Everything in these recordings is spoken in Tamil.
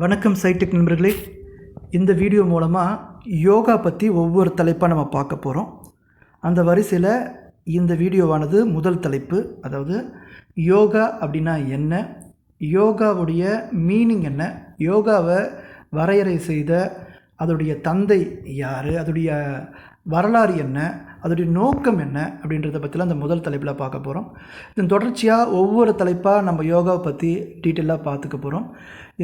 வணக்கம் சைடெக் நண்பர்களே. இந்த வீடியோ மூலமாக யோகா பற்றி ஒவ்வொரு தலைப்பாக நம்ம பார்க்க போகிறோம் அந்த வரிசையில் இந்த வீடியோவானது முதல் தலைப்பு. அதாவது யோகா அப்படின்னா என்ன? யோகாவுடைய மீனிங் என்ன? யோகாவை வரையறை செய்த அதோடைய தந்தை யார்? அதோடைய வரலாறு என்ன? அதோடைய நோக்கம் என்ன அப்படின்றத பற்றிலாம் அந்த முதல் தலைப்பில் பார்க்க போகிறோம் இதன் தொடர்ச்சியாக ஒவ்வொரு தலைப்பாக நம்ம யோகாவை பற்றி டீட்டெயிலாக பார்த்துக்க போகிறோம்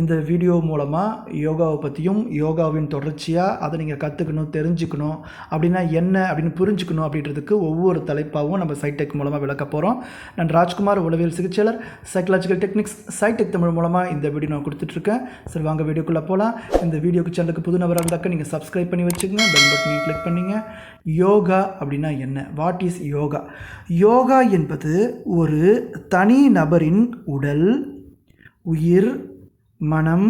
இந்த வீடியோ மூலமாக யோகாவை பற்றியும் யோகாவின் தொடர்ச்சியாக அதை நீங்கள் கற்றுக்கணும் தெரிஞ்சுக்கணும் அப்படின்னா என்ன அப்படின்னு புரிஞ்சுக்கணும் அப்படின்றதுக்கு ஒவ்வொரு தலைப்பாகவும் நம்ம சைடெக் மூலமாக விளக்க போகிறோம் நான் ராஜ்குமார் உளவியல் சிகிச்சையாளர் சைக்கலாஜிக்கல் டெக்னிக்ஸ் சைடெக் தமிழ் மூலமாக இந்த வீடியோ நான் கொடுத்துட்ருக்கேன். சரி வாங்க வீடியோக்குள்ளே போகலாம் இந்த வீடியோக்கு சேனலுக்கு புது நபராக இருந்தாக்க நீங்கள் சப்ஸ்கிரைப் பண்ணி வச்சுக்கோங்க. பெல் பட்டனையும் கிளிக் பண்ணிங்க. யோகா அப்படின்னா என்ன? வாட் இஸ் யோகா யோகா என்பது ஒரு தனி நபரின் உடல் உயிர் மனம்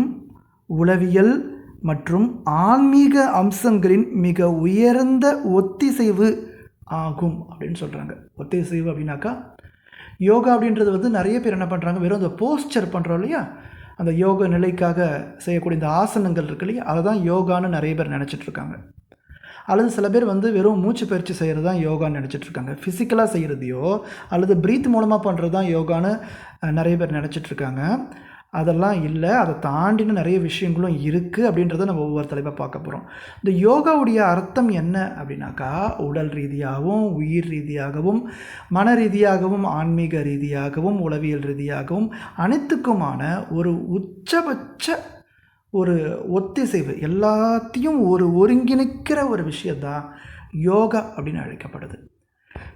உளவியல் மற்றும் ஆன்மீக அம்சங்களின் மிக உயர்ந்த ஒத்திசைவு ஆகும் அப்படின்னு சொல்கிறாங்க ஒத்திசைவு அப்படின்னாக்கா யோகா அப்படின்றது வந்து நிறைய பேர் என்ன பண்ணுறாங்க வெறும் அந்த போஸ்டர் பண்ணுறோம் இல்லையா? அந்த யோக நிலைக்காக செய்யக்கூடிய இந்த ஆசனங்கள் இருக்கு இல்லையா? அதை தான் யோகான்னு நிறைய பேர் நினச்சிட்டு இருக்காங்க. அல்லது சில பேர் வந்து வெறும் மூச்சு பயிற்சி செய்கிறது தான் யோகான்னு நினச்சிட்ருக்காங்க. ஃபிசிக்கலாக செய்கிறதையோ அல்லது ப்ரீத் மூலமாக பண்ணுறது தான் யோகான்னு நிறைய பேர் நினச்சிட்ருக்காங்க. அதெல்லாம் இல்லை. அதை தாண்டின நிறைய விஷயங்களும் இருக்குது அப்படின்றத நம்ம ஒவ்வொரு தலைப்பாக பார்க்க போகிறோம் இந்த யோகாவுடைய அர்த்தம் என்ன அப்படின்னாக்கா உடல் ரீதியாகவும் உயிர் ரீதியாகவும் மன ரீதியாகவும் ஆன்மீக ரீதியாகவும் உளவியல் ரீதியாகவும் அனைத்துக்குமான ஒரு உச்சபட்ச ஒரு ஒத்திசைவு எல்லாத்தையும் ஒரு ஒருங்கிணைக்கிற ஒரு விஷயந்தான் யோகா அப்படின்னு அழைக்கப்படுது.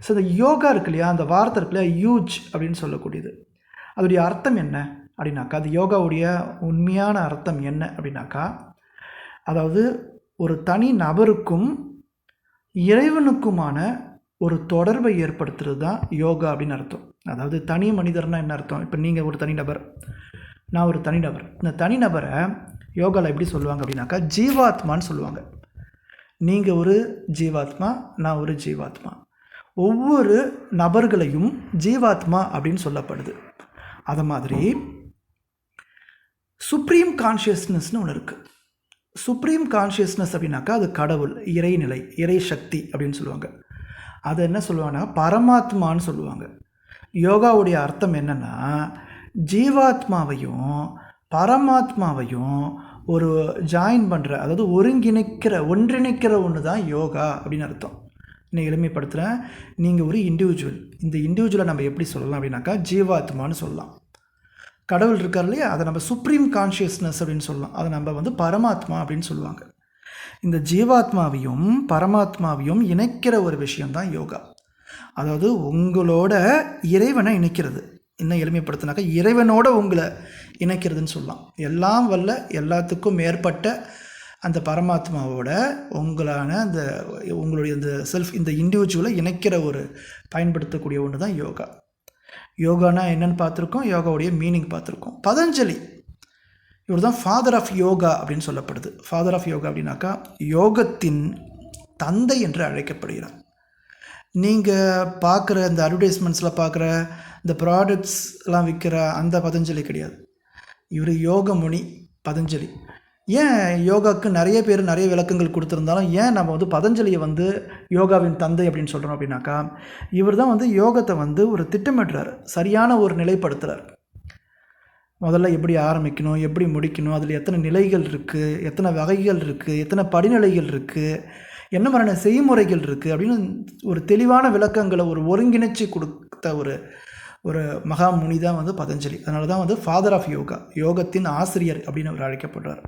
ஸோ இந்த யோகா இருக்கு இல்லையா? அந்த வார்த்தை இருக்கு இல்லையா? யூஜ் அப்படின்னு சொல்லக்கூடியது. அதோடைய அர்த்தம் என்ன அப்படின்னாக்கா அது யோகாவுடைய உண்மையான அர்த்தம் என்ன அப்படின்னாக்கா அதாவது ஒரு தனி நபருக்கும் இறைவனுக்குமான ஒரு தொடர்பை ஏற்படுத்துறது தான் யோகா அப்படின்னு அர்த்தம். அதாவது தனி மனிதர்னால் என்ன அர்த்தம்? இப்போ நீங்கள் ஒரு தனிநபர் நான் ஒரு தனிநபர் இந்த தனிநபரை யோகாவில் எப்படி சொல்லுவாங்க அப்படின்னாக்கா ஜீவாத்மான்னு சொல்லுவாங்க. நீங்கள் ஒரு ஜீவாத்மா நான் ஒரு ஜீவாத்மா. ஒவ்வொரு நபர்களையும் ஜீவாத்மா அப்படின்னு சொல்லப்படுது. அது மாதிரி சுப்ரீம் கான்ஷியஸ்னஸ்னு ஒன்று இருக்குது சுப்ரீம் கான்ஷியஸ்னஸ் அப்படின்னாக்கா அது கடவுள் இறைநிலை இறை சக்தி அப்படின்னு சொல்லுவாங்க. அதை என்ன சொல்லுவாங்கன்னா பரமாத்மான்னு சொல்லுவாங்க. யோகாவுடைய அர்த்தம் என்னென்னா ஜீவாத்மாவையும் பரமாத்மாவையும் ஒரு ஜாயின் பண்ணுற அதாவது ஒருங்கிணைக்கிற ஒன்றிணைக்கிற ஒன்று தான் யோகா அப்படின்னு அர்த்தம். இன்னும் எளிமைப்படுத்துகிறேன் நீங்கள் ஒரு இண்டிவிஜுவல் இந்த இண்டிவிஜுவலை நம்ம எப்படி சொல்லலாம் அப்படின்னாக்கா ஜீவாத்மான்னு சொல்லலாம். கடவுள் இருக்கார் இல்லையா? அதை நம்ம சுப்ரீம் கான்ஷியஸ்னஸ் அப்படின்னு சொல்லலாம். அதை நம்ம வந்து பரமாத்மா அப்படின்னு சொல்லுவாங்க. இந்த ஜீவாத்மாவையும் பரமாத்மாவையும் இணைக்கிற ஒரு விஷயம்தான் யோகா. அதாவது உங்களோட இறைவனை இணைக்கிறது. இன்னும் எளிமைப்படுத்தினாக்கா இறைவனோட உங்களை இணைக்கிறதுன்னு சொல்லலாம். எல்லாம் வல்ல எல்லாத்துக்கும் மேற்பட்ட அந்த பரமாத்மாவோட உங்களான அந்த உங்களுடைய இந்த செல்ஃப் இந்த இண்டிவிஜுவலை இணைக்கிற ஒரு பயன்படுத்தக்கூடிய ஒன்று தான் யோகா. யோகானா என்னென்னு பார்த்துருக்கோம். யோகாவுடைய மீனிங் பார்த்துருக்கோம். பதஞ்சலி. இவர் தான் ஃபாதர் ஆஃப் யோகா அப்படின்னு சொல்லப்படுது. ஃபாதர் ஆஃப் யோகா அப்படின்னாக்கா யோகத்தின் தந்தை என்று அழைக்கப்படுகிறார். நீங்கள் பார்க்குற இந்த அட்வர்டைஸ்மெண்ட்ஸில் பார்க்குற இந்த ப்ராடக்ட்ஸ்லாம் விற்கிற அந்த பதஞ்சலி கிடையாது. இவர் யோகமுனி பதஞ்சலி. ஏன் யோகாவுக்கு நிறைய பேர் நிறைய விளக்கங்கள் கொடுத்துருந்தாலும் ஏன் நம்ம வந்து பதஞ்சலியை வந்து யோகாவின் தந்தை அப்படின்னு சொல்கிறோம் அப்படின்னாக்கா இவர் தான் வந்து யோகத்தை வந்து ஒரு திட்டமிடுறார். சரியான ஒரு நிலைப்படுத்துகிறார் முதல்ல எப்படி ஆரம்பிக்கணும் எப்படி முடிக்கணும் அதில் எத்தனை நிலைகள் இருக்குது எத்தனை வகைகள் இருக்குது எத்தனை படிநிலைகள் இருக்குது என்ன மாதிரியான செய்முறைகள் இருக்குது அப்படின்னு ஒரு தெளிவான விளக்கங்களை ஒரு ஒருங்கிணைச்சி கொடுத்த ஒரு ஒரு மகா முனி தான் வந்து பதஞ்சலி. அதனால தான் வந்து ஃபாதர் ஆஃப் யோகா யோகத்தின் ஆசிரியர் அப்படின்னு அவர் அழைக்கப்படுறார்.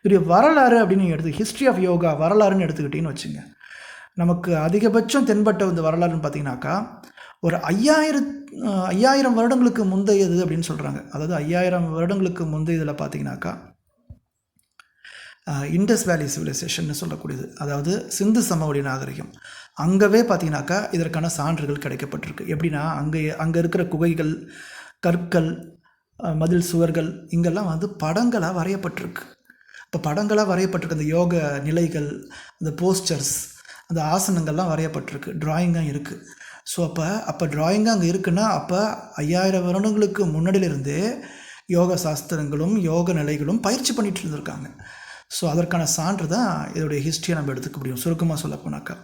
இவருடைய வரலாறு அப்படின்னு எடுத்து ஹிஸ்ட்ரி ஆஃப் யோகா வரலாறுன்னு எடுத்துக்கிட்டிங்கன்னு வச்சுங்க. நமக்கு அதிகபட்சம் தென்பட்ட இந்த வரலாறுன்னு பார்த்தீங்கன்னாக்கா ஒரு ஐயாயிரம் ஐயாயிரம் வருடங்களுக்கு முந்தையது அப்படின்னு சொல்கிறாங்க அதாவது ஐயாயிரம் வருடங்களுக்கு முந்தையதில் பார்த்தீங்கன்னாக்கா இண்டஸ் வேலி சிவிலைசேஷன் சொல்லக்கூடியது. அதாவது சிந்து சமவெளி நாகரிகம். அங்கவே பார்த்தீங்கன்னாக்கா இதற்கான சான்றுகள் கிடைக்கப்பட்டிருக்கு. எப்படின்னா அங்கே அங்கே இருக்கிற குகைகள் கற்கள் மதில் சுவர்கள் இங்கெல்லாம் வந்து படங்களாக வரையப்பட்டிருக்கு. இப்போ படங்களாக வரையப்பட்டிருக்கு அந்த யோக நிலைகள் அந்த போஸ்டர்ஸ் அந்த ஆசனங்கள்லாம் வரையப்பட்டிருக்கு. ட்ராயிங்காக இருக்குது ஸோ அப்போ அப்போ ட்ராயிங்காக அங்கே இருக்குன்னா அப்போ ஐயாயிரம் வருடங்களுக்கு முன்னாடியிலிருந்தே யோக சாஸ்திரங்களும் யோக நிலைகளும் பயிற்சி பண்ணிகிட்டு இருந்திருக்காங்க. ஸோ அதற்கான சான்று தான் இதோடைய ஹிஸ்ட்ரியை நம்ம எடுத்துக்க முடியும். சுருக்கமாக சொல்லப்போனாக்கா